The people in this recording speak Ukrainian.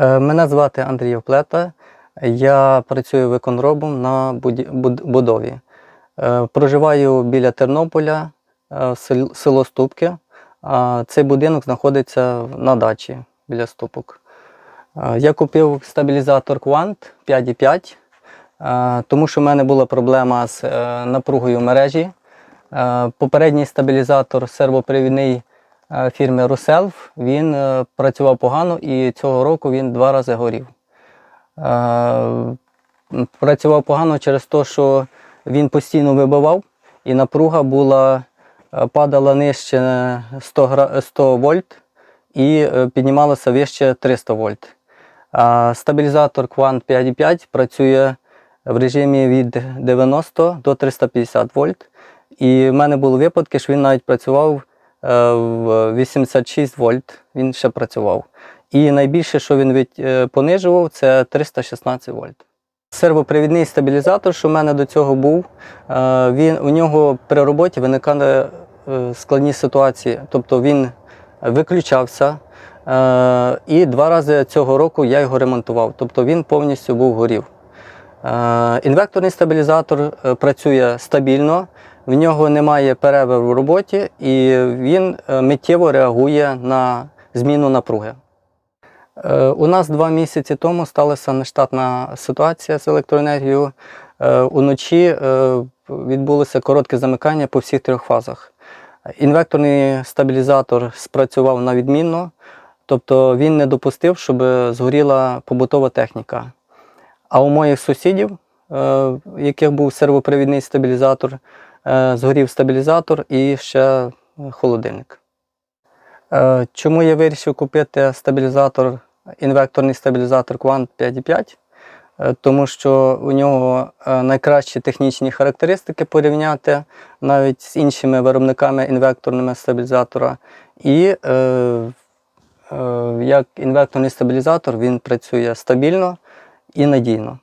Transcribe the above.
Е, Мене звати Андрій Оплета. Я працюю виконробом на будові. Е, Проживаю біля Тернополя, е, село Ступки. Цей будинок знаходиться на дачі біля Ступок. Я купив стабілізатор Quant 5,5, е, тому що в мене була проблема з напругою мережі. Попередній стабілізатор сервопривідний фірми Ruself, він е, працював погано і цього року він два рази горів. Е, Працював погано через те, що він постійно вибивав, і напруга була, е, падала нижче 100, 100 вольт і е, піднімалася вище 300 вольт. Стабілізатор Quant 5,5 працює в режимі від 90 до 350 вольт. І в мене були випадки, що він навіть працював е, 86 вольт, він ще працював. І найбільше, що він е, понижував, це 316 вольт. Сервопривідний стабілізатор, що в мене до цього був, е, він, у нього при роботі виникали е, складні ситуації. Тобто він виключався. е, І два рази цього року я його ремонтував. Тобто він повністю був горів. Е, Інвекторний стабілізатор е, працює стабільно, в нього немає перерви в роботі і він е, миттєво реагує на зміну напруги. Е, У нас два місяці тому сталася нештатна ситуація з електроенергією. Е, Уночі відбулося коротке замикання по всіх трьох фазах. Інвекторний стабілізатор спрацював на відмінно, тобто він не допустив, щоб згоріла побутова техніка. А у моїх сусідів, яких був сервопривідний стабілізатор, згорів стабілізатор і ще холодильник. Е, Чому я вирішив купити стабілізатор, інвекторний стабілізатор Quant 5.5? Е, Тому що у нього е, найкращі технічні характеристики порівняти навіть з іншими виробниками інвекторними стабілізатора. І е, е, як інвекторний стабілізатор він працює стабільно і надійно.